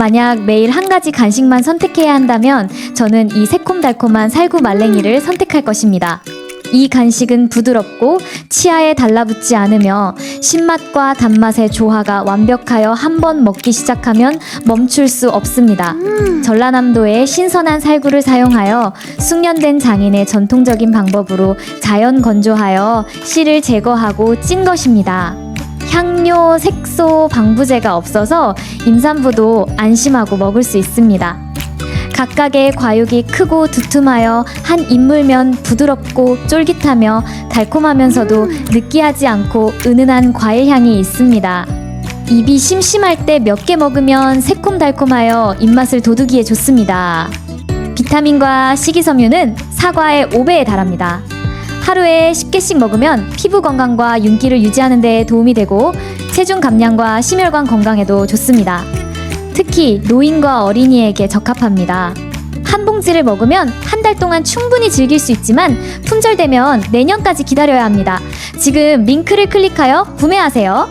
만약 매일 한 가지 간식만 선택해야 한다면 저는 이 새콤달콤한 살구 말랭이를 선택할 것입니다. 이 간식은 부드럽고 치아에 달라붙지 않으며 신맛과 단맛의 조화가 완벽하여 한 번 먹기 시작하면 멈출 수 없습니다. 전라남도의 신선한 살구를 사용하여 숙련된 장인의 전통적인 방법으로 자연 건조하여 씨를 제거하고 찐 것입니다. 향료, 색소, 방부제가 없어서 임산부도 안심하고 먹을 수 있습니다. 각각의 과육이 크고 두툼하여 한 입물면 부드럽고 쫄깃하며 달콤하면서도 느끼하지 않고 은은한 과일 향이 있습니다. 입이 심심할 때 몇 개 먹으면 새콤달콤하여 입맛을 돋우기에 좋습니다. 비타민과 식이섬유는 사과의 5배에 달합니다. 하루에 10개씩 먹으면 피부 건강과 윤기를 유지하는 데 도움이 되고 체중 감량과 심혈관 건강에도 좋습니다. 특히 노인과 어린이에게 적합합니다. 한 봉지를 먹으면 한 달 동안 충분히 즐길 수 있지만 품절되면 내년까지 기다려야 합니다. 지금 링크를 클릭하여 구매하세요.